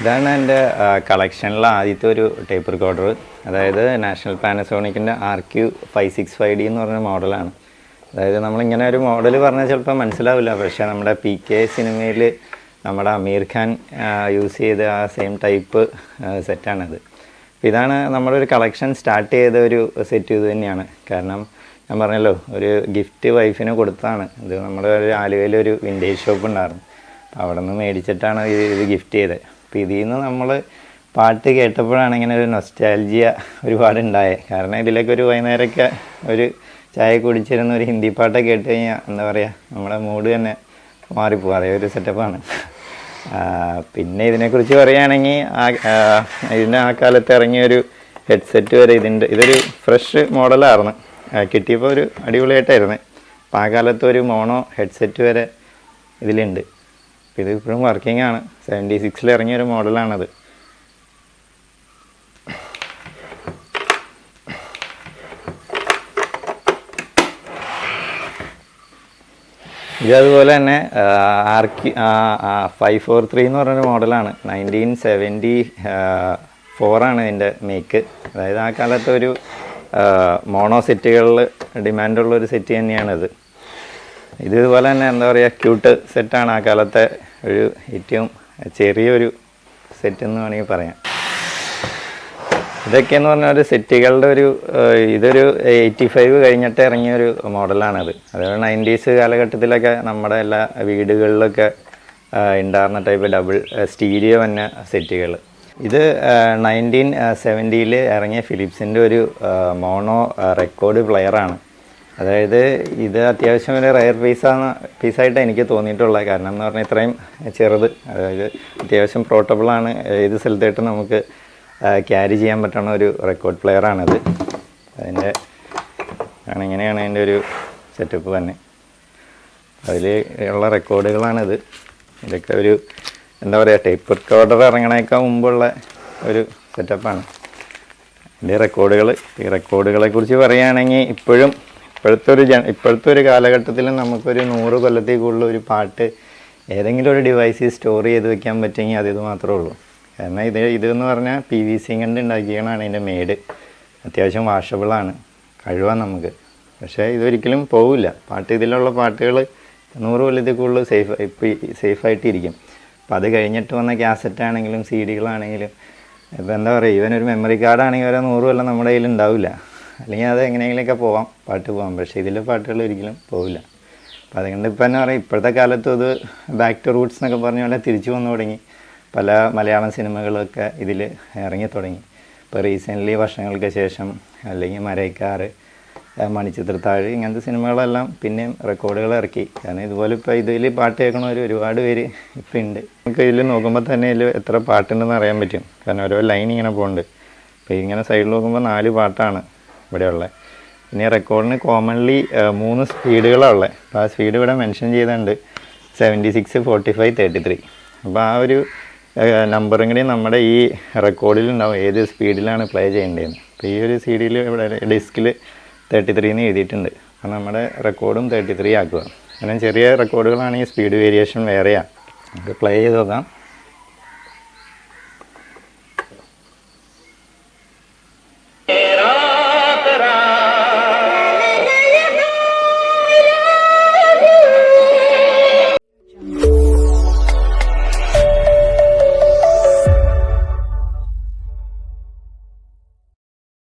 ഇതാണ് എന്റെ കളക്ഷനിലെ ആദ്യത്തെ ഒരു ടേപ്പ് റെക്കോർഡർ അതായത് national പാനസോണിക്കിന്റെ R Q five six five D എന്ന് പറഞ്ഞ മോഡലാണ് അതായത് നമ്മളിങ്ങനെ ഒരു മോഡൽ പറഞ്ഞാൽ ചിലപ്പോൾ മനസ്സിലാവില്ല. പക്ഷേ നമ്മുടെ പി കെ സിനിമയിൽ നമ്മുടെ അമീർ ഖാൻ യൂസ് ചെയ്ത ആ സെയിം ടൈപ്പ് സെറ്റാണത് ഇതാണ് നമ്മുടെ ഒരു കളക്ഷൻ സ്റ്റാർട്ട് ചെയ്ത ഒരു സെറ്റ് ഇത് തന്നെയാണ്. കാരണം ഞാൻ പറഞ്ഞല്ലോ ഒരു ഗിഫ്റ്റ് വൈഫിന് കൊടുത്താണ് ഇത് നമ്മുടെ ഒരു ആലുവയിൽ ഒരു വിന്റേജ് ഷോപ്പ് ഉണ്ടായിരുന്നു. അപ്പോൾ അവിടെ നിന്ന് മേടിച്ചിട്ടാണ് ഇത് ഗിഫ്റ്റ് ചെയ്തത്. അപ്പോൾ ഇതിൽ നിന്ന് നമ്മൾ പാട്ട് കേട്ടപ്പോഴാണ് ഇങ്ങനെ ഒരു നൊസ്റ്റാൽജിയ ഒരുപാട് ഉണ്ടായത് കാരണം ഇതിലേക്ക് ഒരു വൈകുന്നേരമൊക്കെ ഒരു ചായ കുടിച്ചിരുന്ന ഒരു ഹിന്ദി പാട്ടൊക്കെ കേട്ട് കഴിഞ്ഞാൽ എന്താ പറയുക നമ്മുടെ മൂഡ് തന്നെ മാറിപ്പോകും അതേ ഒരു സെറ്റപ്പാണ് പിന്നെ ഇതിനെക്കുറിച്ച് പറയുകയാണെങ്കിൽ ആ ഇതിന്റെ ആ കാലത്ത് ഇറങ്ങിയൊരു ഹെഡ്സെറ്റ് വരെ ഇതിന്റെ ഇതൊരു ഫ്രഷ് മോഡലായിരുന്നു കിട്ടിയപ്പോൾ ഒരു അടിപൊളിയായിട്ടായിരുന്നു. അപ്പോൾ ആ കാലത്ത് ഒരു മോണോ ഹെഡ്സെറ്റ് വരെ ഇതിലുണ്ട്. ഇത് ഇപ്പോഴും വർക്കിംഗ് ആണ്. സെവന്റി സിക്സിൽ ഇറങ്ങിയ ഒരു മോഡലാണത് ഇത് അതുപോലെ തന്നെ ആർക്കി ഫൈവ് ഫോർ ത്രീ എന്ന് പറഞ്ഞൊരു മോഡലാണ് നയന്റീൻ സെവന്റി ഫോറാണ് ഇതിന്റെ മേക്ക് അതായത് ആ കാലത്ത് ഒരു മോണോ സെറ്റുകളിൽ ഡിമാൻഡുള്ള ഒരു സെറ്റ് തന്നെയാണിത്. ഇത് ഇതുപോലെ തന്നെ എന്താ പറയുക ക്യൂട്ട് സെറ്റാണ് ആ കാലത്തെ ഒരു ഏറ്റവും ചെറിയൊരു സെറ്റ് എന്ന് വേണമെങ്കിൽ പറയാം. ഇതൊക്കെയെന്ന് പറഞ്ഞാൽ ഒരു സെറ്റുകളുടെ ഒരു ഇതൊരു എയ്റ്റി ഫൈവ് കഴിഞ്ഞിട്ട് ഇറങ്ങിയ ഒരു മോഡലാണത്. അതുപോലെ നയന്റീസ് കാലഘട്ടത്തിലൊക്കെ നമ്മുടെ എല്ലാ വീടുകളിലൊക്കെ ഉണ്ടായിരുന്ന ടൈപ്പ് ഡബിൾ സ്റ്റീരിയോ തന്നെ സെറ്റുകൾ ഇത് നയന്റീൻ സെവന്റിയിൽ ഇറങ്ങിയ ഫിലിപ്സിന്റെ ഒരു മോണോ റെക്കോർഡ് പ്ലെയറാണ് അതായത് ഇത് അത്യാവശ്യം ഒരു റയർ പീസാണ് പീസായിട്ട് എനിക്ക് തോന്നിയിട്ടുള്ളത്. കാരണം എന്ന് പറഞ്ഞാൽ ഇത്രയും ചെറുത് അതായത് അത്യാവശ്യം പോർട്ടബിളാണ് ഏത് സ്ഥലത്തായിട്ട് നമുക്ക് ക്യാരി ചെയ്യാൻ പറ്റുന്ന ഒരു റെക്കോർഡ് പ്ലെയറാണിത് അതിന്റെ ആണ് ഇങ്ങനെയാണ് അതിന്റെ ഒരു സെറ്റപ്പ് തന്നെ. അതിൽ ഉള്ള റെക്കോർഡുകളാണിത് ഇതൊക്കെ ഒരു എന്താ പറയുക ടേപ്പ് റെക്കോർഡർ ഇറങ്ങണേക്കാൾ മുമ്പുള്ള ഒരു സെറ്റപ്പാണ് ഇതിന്റെ റെക്കോർഡുകൾ ഈ റെക്കോർഡുകളെ കുറിച്ച് പറയുകയാണെങ്കിൽ ഇപ്പോഴും ഇപ്പോഴത്തെ ഒരു ജന ഇപ്പോഴത്തെ ഒരു കാലഘട്ടത്തിൽ നമുക്കൊരു നൂറ് കൊല്ലത്തിൽ കൂടുതൽ ഒരു പാട്ട് ഏതെങ്കിലും ഒരു ഡിവൈസിൽ സ്റ്റോർ ചെയ്ത് വെക്കാൻ പറ്റുമെങ്കിൽ അത് ഇത് മാത്രമേ ഉള്ളൂ. കാരണം ഇത് ഇതെന്ന് പറഞ്ഞാൽ പി വി സി കണ്ട് ഉണ്ടാക്കിയതാണ് അതിന്റെ മേഡ് അത്യാവശ്യം വാഷബിളാണ് കഴിവാണ് നമുക്ക്. പക്ഷേ ഇതൊരിക്കലും പോവില്ല. പാട്ട് ഇതിലുള്ള പാട്ടുകൾ നൂറ് കൊല്ലത്തിൽ കൂടുതൽ സേഫ് ഇപ്പോൾ സേഫായിട്ടിരിക്കും അപ്പം അത് കഴിഞ്ഞിട്ട് വന്ന കാസറ്റ് ആണെങ്കിലും സി ഡികളാണെങ്കിലും ഇപ്പം എന്താ പറയുക ഇവനൊരു ഒരു മെമ്മറി കാർഡാണെങ്കിൽ ഒരു നൂറ് കൊല്ലം നമ്മുടെ കയ്യിൽ ഉണ്ടാവില്ല. അല്ലെങ്കിൽ അത് എങ്ങനെയെങ്കിലുമൊക്കെ പോവാം പാട്ട് പോവാം. പക്ഷേ ഇതിലെ പാട്ടുകൾ ഒരിക്കലും പോവില്ല. അപ്പോൾ അതുകൊണ്ട് ഇപ്പം എന്നാ പറയുക ഇപ്പോഴത്തെ കാലത്തും അത് ബാക്ക് ടു റൂട്ട്സ് എന്നൊക്കെ പറഞ്ഞ പോലെ തിരിച്ചു വന്നു തുടങ്ങി. പല മലയാളം സിനിമകളൊക്കെ ഇതിൽ ഇറങ്ങി തുടങ്ങി. ഇപ്പോൾ റീസെന്റ്ലി വർഷങ്ങൾക്ക് ശേഷം അല്ലെങ്കിൽ മരയ്ക്കാറ് മണിച്ചിത്രത്താഴ് ഇങ്ങനത്തെ സിനിമകളെല്ലാം പിന്നെയും റെക്കോർഡുകൾ ഇറക്കി. കാരണം ഇതുപോലെ ഇപ്പോൾ ഇതിൽ പാട്ട് കേൾക്കണവർ ഒരുപാട് പേര് ഇപ്പം ഉണ്ട്. നമുക്ക് ഇതിൽ നോക്കുമ്പോൾ തന്നെ ഇതിൽ എത്ര പാട്ടുണ്ടെന്ന് അറിയാൻ പറ്റും. കാരണം ഓരോ ലൈൻ ഇങ്ങനെ പോകുന്നുണ്ട് അപ്പോൾ ഇങ്ങനെ സൈഡിൽ നോക്കുമ്പോൾ നാല് പാട്ടാണ്. ഇവിടെ ഉള്ളത് പിന്നെ റെക്കോർഡിന് കോമൺലി മൂന്ന് സ്പീഡുകളാണ് ഉള്ളത് അപ്പോൾ ആ സ്പീഡ് ഇവിടെ മെൻഷൻ ചെയ്തിട്ടുണ്ട്. Seventy six forty five thirty three അപ്പോൾ ആ ഒരു നമ്പറും കൂടി നമ്മുടെ ഈ റെക്കോർഡിൽ ഉണ്ടാവും. ഏത് സ്പീഡിലാണ് പ്ലേ ചെയ്യേണ്ടതെന്ന്. അപ്പോൾ ഈ ഒരു സി ഡിയിൽ ഇവിടെ ഡിസ്കിൽ തേർട്ടി ത്രീ എന്ന് എഴുതിയിട്ടുണ്ട്. അപ്പോൾ നമ്മുടെ റെക്കോർഡും തേർട്ടി ത്രീ ആക്കുക. കാരണം ചെറിയ റെക്കോർഡുകളാണെങ്കിൽ സ്പീഡ് വേരിയേഷൻ വേറെയാണ് നമുക്ക് പ്ലേ ചെയ്ത് നോക്കാം.